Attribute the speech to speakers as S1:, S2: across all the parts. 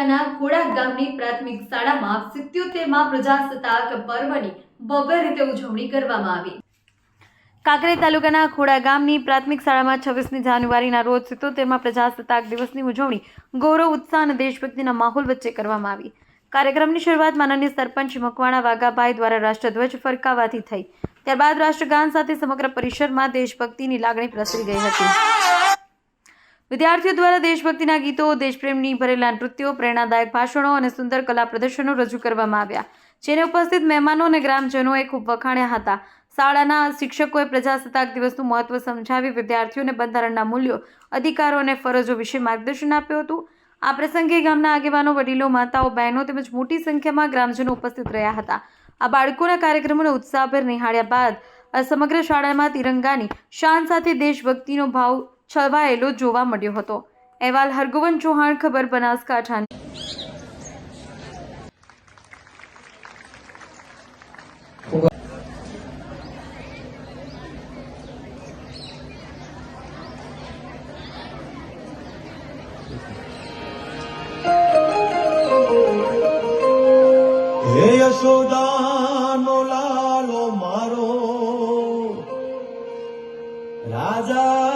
S1: તાલુકાના ખોડા ગામની પ્રાથમિક શાળામાં સિત્યોતેરમાં પ્રજાસત્તાક પર્વની ભવ્ય રીતે ઉજવણી કરવામાં આવી. કાંકરેજ તાલુકાના ખોડા ગામની પ્રાથમિક શાળામાં છવ્વીસમી જાન્યુઆરીના રોજ સિત્તોતેરમાં પ્રજાસત્તાક દિવસની ઉજવણી ગૌરવ, ઉત્સાહ અને દેશભક્તિના માહોલ વચ્ચે કરવામાં આવી. કાર્યક્રમની શરૂઆત માનનીય સરપંચ મકવાણા વાઘાભાઈ દ્વારા રાષ્ટ્રધ્વજ ફરકાવાથી થઈ. ત્યારબાદ રાષ્ટ્રગાન સાથે સમગ્ર પરિસરમાં દેશભક્તિની લાગણી પ્રસરી ગઈ હતી. વિદ્યાર્થીઓ દ્વારા દેશભક્તિના ગીતો, દેશપ્રેમની ભરેલા નૃત્યો, પ્રેરણાદાયક ભાષણો અને સુંદર કલા પ્રદર્શનો રજૂ કરવામાં આવ્યા. જેને ઉપસ્થિત મહેમાનો અને ગ્રામજનોએ ખૂબ વખાણ્યા હતા. શાળાના શિક્ષકોએ પ્રજાસત્તાક દિવસનું મહત્વ સમજાવી વિદ્યાર્થીઓને બંધારણના મૂલ્યો, અધિકારો અને ફરજો વિશે માર્ગદર્શન આપ્યું હતું. આ પ્રસંગે ગામના આગેવાનો, વડીલો, માતાઓ, બહેનો તેમજ મોટી સંખ્યામાં ગ્રામજનો ઉપસ્થિત રહ્યા હતા. આ બાળકોના કાર્યક્રમોને ઉત્સાહભેર નિહાળ્યા બાદ સમગ્ર શાળામાં તિરંગાની શાન સાથે દેશભક્તિનો ભાવ છવાયેલો જોવા મળ્યો હતો. અહેવાલ હરગોવન ચૌહાણ ખબર બનાસકાંઠા
S2: હે યશોદાનો લાલો મારો રાજા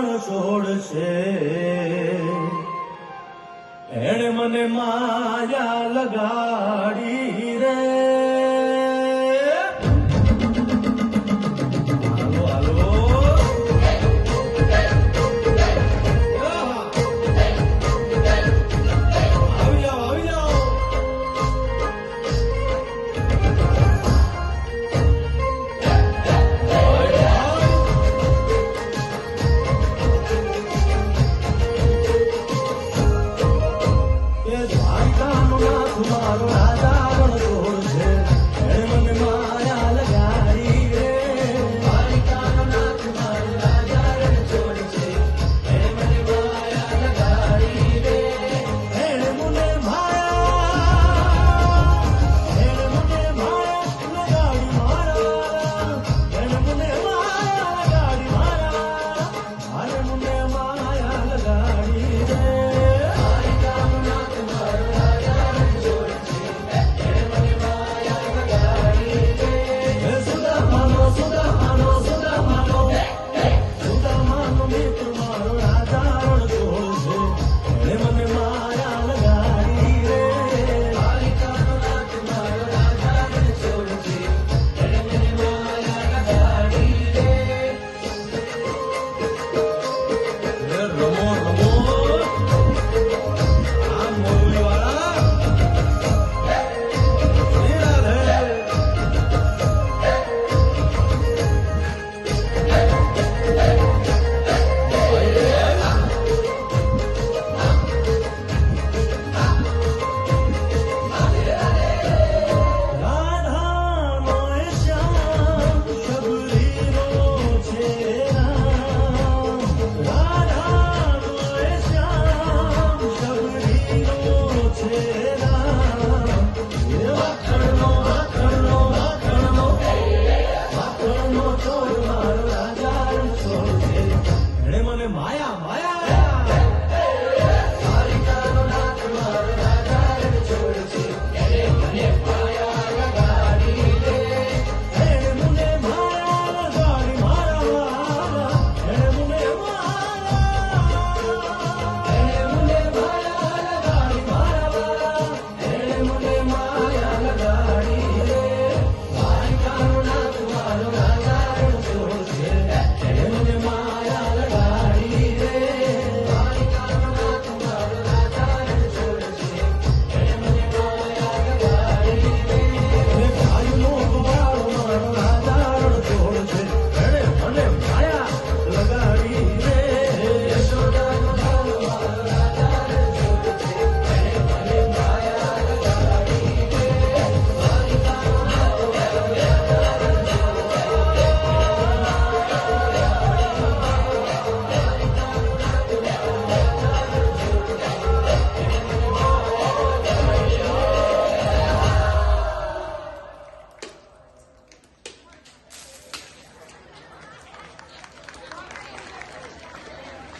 S2: રણ છોડશે. એણે મને માયા લગાડી રે. 干嘛呀嘛呀。